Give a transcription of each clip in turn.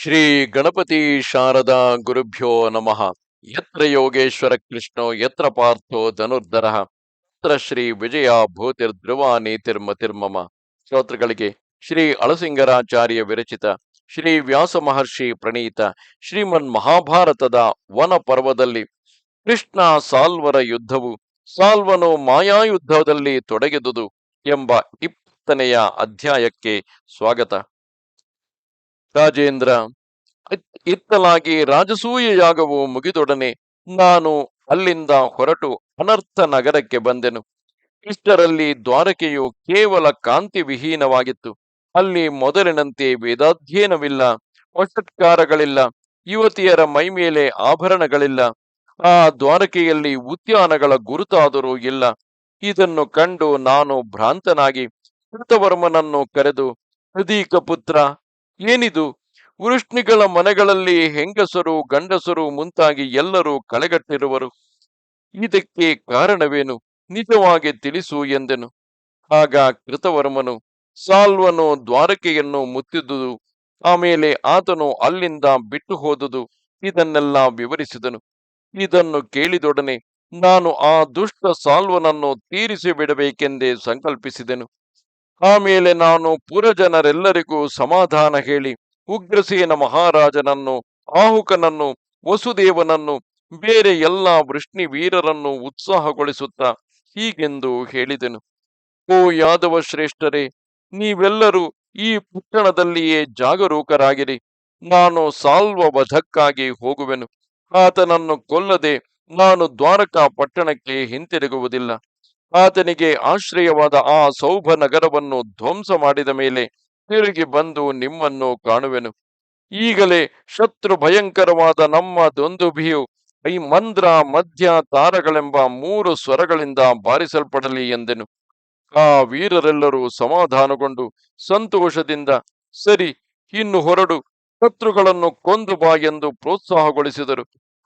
ಶ್ರೀ ಗಣಪತಿ ಶಾರದಾ ಗುರುಭ್ಯೋ ನಮಃ. ಯತ್ರ ಯೋಗೇಶ್ವರ ಕೃಷ್ಣೋ, ಯತ್ರ ಪಾರ್ಥೋ ಧನುರ್ಧರ, ಯತ್ರ ಶ್ರೀ ವಿಜಯ ಭೂತಿರ್ ಧ್ರುವ ನೀತಿರ್ಮ ತಿರ್ಮಮ. ಶ್ರೋತೃಗಳಿಗೆ ಶ್ರೀ ಅಳಸಿಂಗರಾಚಾರ್ಯ ವಿರಚಿತ, ಶ್ರೀ ವ್ಯಾಸ ಮಹರ್ಷಿ ಪ್ರಣೀತ, ಶ್ರೀಮನ್ ಮಹಾಭಾರತದ ವನ ಪರ್ವದಲ್ಲಿ ಕೃಷ್ಣ ಸಾಲ್ವರ ಯುದ್ಧವು, ಸಾಲ್ವನು ಮಾಯಾಯುದ್ಧದಲ್ಲಿ ತೊಡಗಿದುದು ಎಂಬ ಇಪ್ಪತ್ತನೆಯ ಅಧ್ಯಾಯಕ್ಕೆ ಸ್ವಾಗತ. ರಾಜೇಂದ್ರ, ಇತ್- ಇತ್ತಲಾಗಿ ರಾಜಸೂಯ ಯಾಗವು ಮುಗಿದೊಡನೆ ನಾನು ಅಲ್ಲಿಂದ ಹೊರಟು ಅನರ್ಥ ನಗರಕ್ಕೆ ಬಂದೆನು. ಇಷ್ಟರಲ್ಲಿ ದ್ವಾರಕೆಯು ಕೇವಲ ಕಾಂತಿ ವಿಹೀನವಾಗಿತ್ತು. ಅಲ್ಲಿ ಮೊದಲಿನಂತೆ ವೇದಾಧ್ಯಯನವಿಲ್ಲ ವಸತ್ಕಾರಗಳಿಲ್ಲ ಯುವತಿಯರ ಮೈಮೇಲೆ ಆಭರಣಗಳಿಲ್ಲ, ಆ ದ್ವಾರಕೆಯಲ್ಲಿ ಉದ್ಯಾನಗಳ ಗುರುತಾದರೂ ಇಲ್ಲ. ಇದನ್ನು ಕಂಡು ನಾನು ಭ್ರಾಂತನಾಗಿ ಕೃತವರ್ಮನನ್ನು ಕರೆದು ಪ್ರದೀಕ ಪುತ್ರ ಏನಿದು? ವೃಷ್ಣಿಗಳ ಮನೆಗಳಲ್ಲಿ ಹೆಂಗಸರು, ಗಂಡಸರು ಮುಂತಾಗಿ ಎಲ್ಲರೂ ಕಳೆಗಟ್ಟಿರುವರು. ಇದಕ್ಕೆ ಕಾರಣವೇನು? ನಿಜವಾಗಿ ತಿಳಿಸು ಎಂದೆನು. ಆಗ ಕೃತವರ್ಮನು, ಸಾಲ್ವನು ದ್ವಾರಕೆಯನ್ನು ಮುತ್ತಿದ್ದುದು ಆಮೇಲೆ ಆತನು ಅಲ್ಲಿಂದ ಬಿಟ್ಟು ಹೋದುದು ಇದನ್ನೆಲ್ಲ ವಿವರಿಸಿದನು. ಇದನ್ನು ಕೇಳಿದೊಡನೆ ನಾನು ಆ ದುಷ್ಟ ಸಾಲ್ವನನ್ನು ತೀರಿಸಿ ಬಿಡಬೇಕೆಂದೇ ಸಂಕಲ್ಪಿಸಿದೆನು. ಆಮೇಲೆ ನಾನು ಪುರಜನರೆಲ್ಲರಿಗೂ ಸಮಾಧಾನ ಹೇಳಿ, ಉಗ್ರಸೇನ ಮಹಾರಾಜನನ್ನು, ಆಹುಕನನ್ನು, ವಸುದೇವನನ್ನು, ಬೇರೆ ಎಲ್ಲ ವೃಷ್ಣಿ ವೀರರನ್ನು ಉತ್ಸಾಹಗೊಳಿಸುತ್ತಾ ಹೀಗೆಂದು ಹೇಳಿದೆನು. ಓ ಯಾದವ ಶ್ರೇಷ್ಠರೇ ನೀವೆಲ್ಲರೂ ಈ ಪುಟ್ಟಣದಲ್ಲಿಯೇ ಜಾಗರೂಕರಾಗಿರಿ. ನಾನು ಸಾಲ್ವ ವಧಕ್ಕಾಗಿ ಹೋಗುವೆನು. ಆತನನ್ನು ಕೊಲ್ಲದೆ ನಾನು ದ್ವಾರಕಾ ಪಟ್ಟಣಕ್ಕೆ ಹಿಂತಿರುಗುವುದಿಲ್ಲ. ಆತನಿಗೆ ಆಶ್ರಯವಾದ ಆ ಸೌಭ ನಗರವನ್ನು ಧ್ವಂಸ ಮಾಡಿದ ಮೇಲೆ ತಿರುಗಿ ಬಂದು ನಿಮ್ಮನ್ನು ಕಾಣುವೆನು. ಈಗಲೇ ಶತ್ರು ಭಯಂಕರವಾದ ನಮ್ಮ ದೊಂದುಭಿಯು ಈ ಮಂದ್ರ, ಮಧ್ಯ ತಾರಗಳೆಂಬ ಮೂರು ಸ್ವರಗಳಿಂದ ಬಾರಿಸಲ್ಪಡಲಿ ಎಂದೆನು. ಆ ವೀರರೆಲ್ಲರೂ ಸಮಾಧಾನಗೊಂಡು ಸಂತೋಷದಿಂದ, ಸರಿ, ಇನ್ನು ಹೊರಡು, ಶತ್ರುಗಳನ್ನು ಕೊಂದು ಬಾ ಎಂದು ಪ್ರೋತ್ಸಾಹಗೊಳಿಸಿದರು.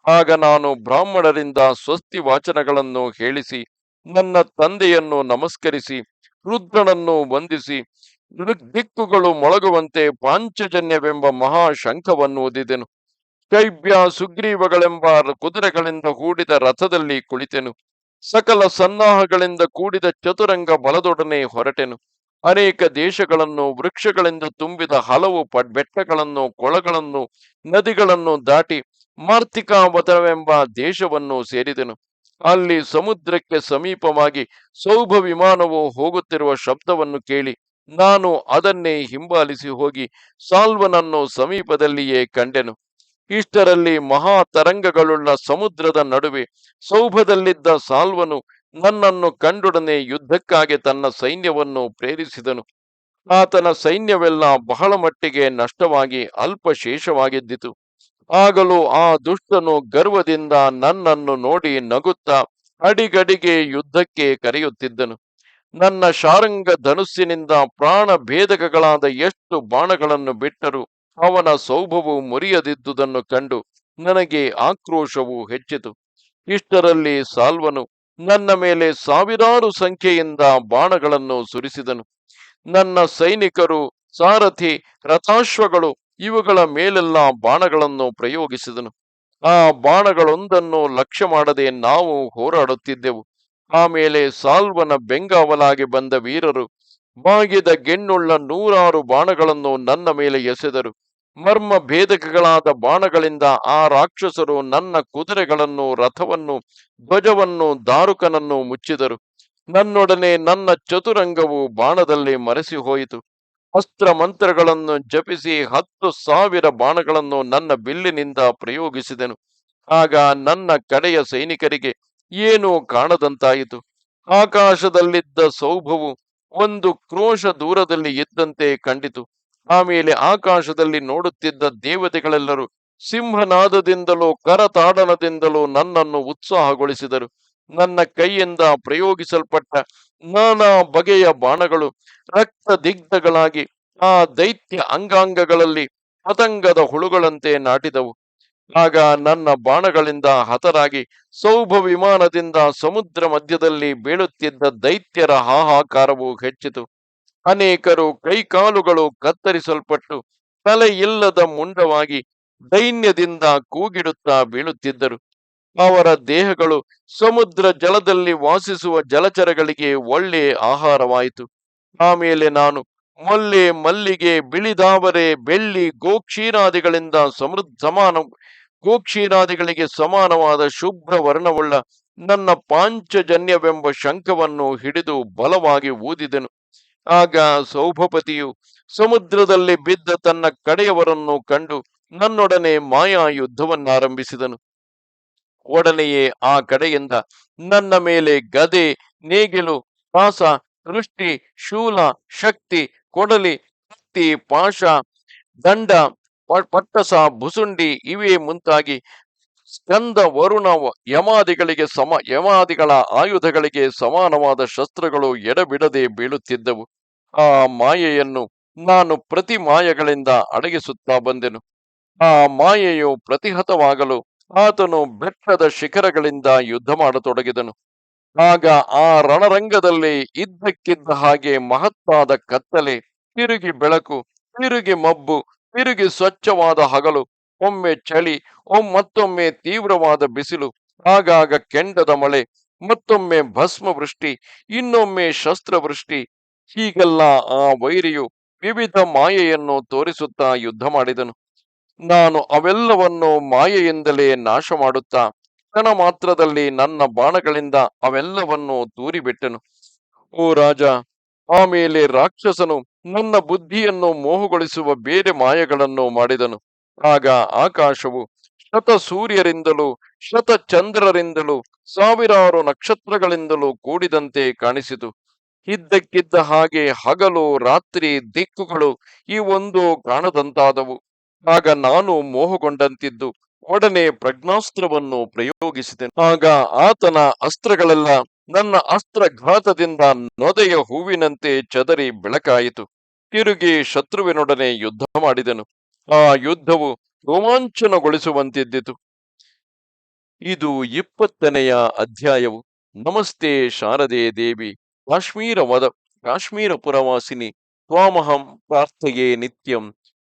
ಆಗ ನಾನು ಬ್ರಾಹ್ಮಣರಿಂದ ಸ್ವಸ್ತಿ ವಾಚನಗಳನ್ನು ಹೇಳಿಸಿ ನನ್ನ ತಂದೆಯನ್ನು ನಮಸ್ಕರಿಸಿ ರುದ್ರನನ್ನು ವಂದಿಸಿ ದಿಕ್ಕುಗಳು ಮೊಳಗುವಂತೆ ಪಾಂಚಜನ್ಯವೆಂಬ ಮಹಾಶಂಖವನ್ನು ಓದಿದೆನು ಶೈಬ್ಯ ಸುಗ್ರೀವಗಳೆಂಬ ಕುದುರೆಗಳಿಂದ ಕೂಡಿದ ರಥದಲ್ಲಿ ಕುಳಿತೆನು. ಸಕಲ ಸನ್ನಾಹಗಳಿಂದ ಕೂಡಿದ ಚತುರಂಗ ಬಲದೊಡನೆ ಹೊರಟೆನು. ಅನೇಕ ದೇಶಗಳನ್ನು, ವೃಕ್ಷಗಳಿಂದ ತುಂಬಿದ ಹಲವು ಬೆಟ್ಟಗಳನ್ನು, ಕೊಳಗಳನ್ನು, ನದಿಗಳನ್ನು ದಾಟಿ ಮಾರ್ತಿಕಾವತವೆಂಬ ದೇಶವನ್ನು ಸೇರಿದೆನು. ಅಲ್ಲಿ ಸಮುದ್ರಕ್ಕೆ ಸಮೀಪವಾಗಿ ಸೌಭ ವಿಮಾನವು ಹೋಗುತ್ತಿರುವ ಶಬ್ದವನ್ನು ಕೇಳಿ ನಾನು ಅದನ್ನೇ ಹಿಂಬಾಲಿಸಿ ಹೋಗಿ ಸಾಲ್ವನನ್ನು ಸಮೀಪದಲ್ಲಿಯೇ ಕಂಡೆನು. ಇಷ್ಟರಲ್ಲಿ ಮಹಾ ತರಂಗಗಳುಳ್ಳ ಸಮುದ್ರದ ನಡುವೆ ಸೌಭದಲ್ಲಿದ್ದ ಸಾಲ್ವನು ನನ್ನನ್ನು ಕಂಡೊಡನೆ ಯುದ್ಧಕ್ಕಾಗಿ ತನ್ನ ಸೈನ್ಯವನ್ನು ಪ್ರೇರಿಸಿದನು. ಆತನ ಸೈನ್ಯವೆಲ್ಲ ಬಹಳ ಮಟ್ಟಿಗೆ ನಷ್ಟವಾಗಿ ಅಲ್ಪ ಶೇಷವಾಗಿದ್ದಿತು ಆಗಲೂ ಆ ದುಷ್ಟನು ಗರ್ವದಿಂದ ನನ್ನನ್ನು ನೋಡಿ ನಗುತ್ತಾ ಅಡಿಗಡಿಗೆ ಯುದ್ಧಕ್ಕೆ ಕರೆಯುತ್ತಿದ್ದನು. ನನ್ನ ಶಾರಂಗ ಧನುಸ್ಸಿನಿಂದ ಪ್ರಾಣ ಭೇದಕಗಳಾದ ಎಷ್ಟು ಬಾಣಗಳನ್ನು ಬಿಟ್ಟರು ಅವನ ಸೌಭವು ಮುರಿಯದಿದ್ದುದನ್ನು ಕಂಡು ನನಗೆ ಆಕ್ರೋಶವು ಹೆಚ್ಚಿತು. ಇಷ್ಟರಲ್ಲಿ ಸಾಲ್ವನು ನನ್ನ ಮೇಲೆ ಸಾವಿರಾರು ಸಂಖ್ಯೆಯಿಂದ ಬಾಣಗಳನ್ನು ಸುರಿಸಿದನು. ನನ್ನ ಸೈನಿಕರು, ಸಾರಥಿ, ರಥಾಶ್ವಗಳು ಇವುಗಳ ಮೇಲೆಲ್ಲ ಬಾಣಗಳನ್ನು ಪ್ರಯೋಗಿಸಿದನು. ಆ ಬಾಣಗಳೊಂದನ್ನು ಲಕ್ಷ್ಯ ಮಾಡದೆ ನಾವು ಹೋರಾಡುತ್ತಿದ್ದೆವು. ಆಮೇಲೆ ಸಾಲ್ವನ ಬೆಂಗಾವಲಾಗಿ ಬಂದ ವೀರರು ಬಾಗಿದ ಗೆಣ್ಣುಳ್ಳ ನೂರಾರು ಬಾಣಗಳನ್ನು ನನ್ನ ಮೇಲೆ ಎಸೆದರು. ಮರ್ಮ ಭೇದಕಗಳಾದ ಬಾಣಗಳಿಂದ ಆ ರಾಕ್ಷಸರು ನನ್ನ ಕುದುರೆಗಳನ್ನು, ರಥವನ್ನು, ಧ್ವಜವನ್ನು, ದಾರುಕನನ್ನು ಮುಚ್ಚಿದರು. ನನ್ನೊಡನೆ ನನ್ನ ಚತುರಂಗವು ಬಾಣದಲ್ಲಿ ಮರೆಸಿ ಹೋಯಿತು ಅಸ್ತ್ರ ಮಂತ್ರಗಳನ್ನು ಜಪಿಸಿ ಹತ್ತು ಸಾವಿರ ಬಾಣಗಳನ್ನು ನನ್ನ ಬಿಲ್ಲಿನಿಂದ ಪ್ರಯೋಗಿಸಿದೆನು. ಆಗ ನನ್ನ ಕಡೆಯ ಸೈನಿಕರಿಗೆ ಏನೂ ಕಾಣದಂತಾಯಿತು. ಆಕಾಶದಲ್ಲಿದ್ದ ಸೌಭವು ಒಂದು ಕ್ರೋಶ ದೂರದಲ್ಲಿ ಇದ್ದಂತೆ ಕಂಡಿತು. ಆಮೇಲೆ ಆಕಾಶದಲ್ಲಿ ನೋಡುತ್ತಿದ್ದ ದೇವತೆಗಳೆಲ್ಲರೂ ಸಿಂಹನಾದದಿಂದಲೂ ಕರತಾಡನದಿಂದಲೂ ನನ್ನನ್ನು ಉತ್ಸಾಹಗೊಳಿಸಿದರು. ನನ್ನ ಕೈಯಿಂದ ಪ್ರಯೋಗಿಸಲ್ಪಟ್ಟ ನಾನಾ ಬಗೆಯ ಬಾಣಗಳು ರಕ್ತ ದಿಗ್ಧಗಳಾಗಿ ಆ ದೈತ್ಯ ಅಂಗಾಂಗಗಳಲ್ಲಿ ಪತಂಗದ ಹುಳುಗಳಂತೆ ನಾಟಿದವು. ಆಗ ನನ್ನ ಬಾಣಗಳಿಂದ ಹತರಾಗಿ ಸೌಭ ವಿಮಾನದಿಂದ ಸಮುದ್ರ ಮಧ್ಯದಲ್ಲಿ ಬೀಳುತ್ತಿದ್ದ ದೈತ್ಯರ ಹಾಹಾಕಾರವು ಹೆಚ್ಚಿತು. ಅನೇಕರು ಕೈಕಾಲುಗಳು ಕತ್ತರಿಸಲ್ಪಟ್ಟು ತಲೆ ಇಲ್ಲದ ಮುಂಡವಾಗಿ ದೈನ್ಯದಿಂದ ಕೂಗಿಡುತ್ತಾ ಬೀಳುತ್ತಿದ್ದರು. ಅವರ ದೇಹಗಳು ಸಮುದ್ರ ಜಲದಲ್ಲಿ ವಾಸಿಸುವ ಜಲಚರಗಳಿಗೆ ಒಳ್ಳೆ ಆಹಾರವಾಯಿತು. ಆಮೇಲೆ ನಾನು ಮೊಲ್ಲೆ ಮಲ್ಲಿಗೆ ಬಿಳಿದಾವರೆ ಬೆಳ್ಳಿ ಗೋಕ್ಷೀರಾದಿಗಳಿಂದ ಸಮೃದ್ಧ ಸಮಾನ, ಗೋಕ್ಷೀರಾದಿಗಳಿಗೆ ಸಮಾನವಾದ ಶುಭ್ರ ವರ್ಣವುಳ್ಳ ನನ್ನ ಪಾಂಚಜನ್ಯವೆಂಬ ಶಂಖವನ್ನು ಹಿಡಿದು ಬಲವಾಗಿ ಊದಿದೆನು. ಆಗ ಸೌಭಪತಿಯು ಸಮುದ್ರದಲ್ಲಿ ಬಿದ್ದ ತನ್ನ ಕಡೆಯವರನ್ನು ಕಂಡು ನನ್ನೊಡನೆ ಮಾಯಾ ಯುದ್ಧವನ್ನಾರಂಭಿಸಿದನು ಒಡನೆಯೇ ಆ ಕಡೆಯಿಂದ ನನ್ನ ಮೇಲೆ ಗದೆ, ನೇಗಿಲು ಪಾಸ ದೃಷ್ಟಿ, ಶೂಲ, ಶಕ್ತಿ, ಕೊಡಲಿ, ಕತ್ತಿ, ಪಾಶ, ದಂಡ ಪಟ್ಟಸ ಬುಸುಂಡಿ ಇವೇ ಮುಂತಾಗಿ ಸ್ಕಂದ, ವರುಣ, ಯಮಾದಿಗಳಿಗೆ ಸಮ, ಯಮಾದಿಗಳ ಆಯುಧಗಳಿಗೆ ಸಮಾನವಾದ ಶಸ್ತ್ರಗಳು ಎಡಬಿಡದೆ ಬೀಳುತ್ತಿದ್ದವು. ಆ ಮಾಯೆಯನ್ನು ನಾನು ಪ್ರತಿ ಮಾಯಗಳಿಂದ ಅಡಗಿಸುತ್ತಾ ಬಂದೆನು. ಆ ಮಾಯೆಯು ಪ್ರತಿಹತವಾಗಲು ಆತನು ಬೆಟ್ಟದ ಶಿಖರಗಳಿಂದ ಯುದ್ಧ ಮಾಡತೊಡಗಿದನು. ಆಗ ಆ ರಣರಂಗದಲ್ಲಿ ಇದ್ದಕ್ಕಿದ್ದ ಹಾಗೆ ಮಹತ್ತಾದ ಕತ್ತಲೆ, ತಿರುಗಿ ಬೆಳಕು, ತಿರುಗಿ ಮಬ್ಬು, ತಿರುಗಿ ಸ್ವಚ್ಛವಾದ ಹಗಲು, ಒಮ್ಮೆ ಚಳಿ ಮತ್ತೊಮ್ಮೆ ತೀವ್ರವಾದ ಬಿಸಿಲು, ಆಗಾಗ ಕೆಂಡದ ಮಳೆ, ಮತ್ತೊಮ್ಮೆ ಭಸ್ಮ ವೃಷ್ಟಿ ಇನ್ನೊಮ್ಮೆ ಶಸ್ತ್ರವೃಷ್ಟಿ, ಹೀಗೆಲ್ಲ ಆ ವೈರಿಯು ವಿವಿಧ ಮಾಯೆಯನ್ನು ತೋರಿಸುತ್ತಾ ಯುದ್ಧ ಮಾಡಿದನು. ನಾನು ಅವೆಲ್ಲವನ್ನು ಮಾಯೆಯಿಂದಲೇ ನಾಶ ಮಾಡುತ್ತಾ ಕ್ಷಣ ಮಾತ್ರದಲ್ಲಿ ನನ್ನ ಬಾಣಗಳಿಂದ ಅವೆಲ್ಲವನ್ನು ತೂರಿಬಿಟ್ಟೆನು ಓ ರಾಜ ಆಮೇಲೆ ರಾಕ್ಷಸನು ನನ್ನ ಬುದ್ಧಿಯನ್ನು ಮೋಹಗೊಳಿಸುವ ಬೇರೆ ಮಾಯಗಳನ್ನು ಮಾಡಿದನು. ಆಗ ಆಕಾಶವು ಶತ ಸೂರ್ಯರಿಂದಲೂ ಶತ ಚಂದ್ರರಿಂದಲೂ ಸಾವಿರಾರು ನಕ್ಷತ್ರಗಳಿಂದಲೂ ಕೂಡಿದಂತೆ ಕಾಣಿಸಿತು. ಇದ್ದಕ್ಕಿದ್ದ ಹಾಗೆ ಹಗಲು ರಾತ್ರಿ ದಿಕ್ಕುಗಳು ಈ ಒಂದು ಕಾಣದಂತಾದವು. ಆಗ ನಾನು ಮೋಹಗೊಂಡಂತಿದ್ದು, ಒಡನೆ ಪ್ರಜ್ಞಾಸ್ತ್ರವನ್ನು ಪ್ರಯೋಗಿಸಿದೆ. ಆಗ ಆತನ ಅಸ್ತ್ರಗಳೆಲ್ಲ ನನ್ನ ಅಸ್ತ್ರಘಾತದಿಂದ ನೊದೆಯ ಹೂವಿನಂತೆ ಚದರಿ ಬೆಳಕಾಯಿತು. ತಿರುಗಿ ಶತ್ರುವಿನೊಡನೆ ಯುದ್ಧ ಮಾಡಿದನು. ಆ ಯುದ್ಧವು ರೋಮಾಂಚನಗೊಳಿಸುವಂತಿದ್ದಿತು. ಇದು ಇಪ್ಪತ್ತನೆಯ ಅಧ್ಯಾಯವು. ನಮಸ್ತೆ ಶಾರದೆ ದೇವಿ. ಕಾಶ್ಮೀರ ವದ ಕಾಶ್ಮೀರ ಪುರವಾಸಿನಿ. ತ್ವಾಮಹಂ ಪ್ರಾರ್ಥೆಯೇ ನಿತ್ಯಂ.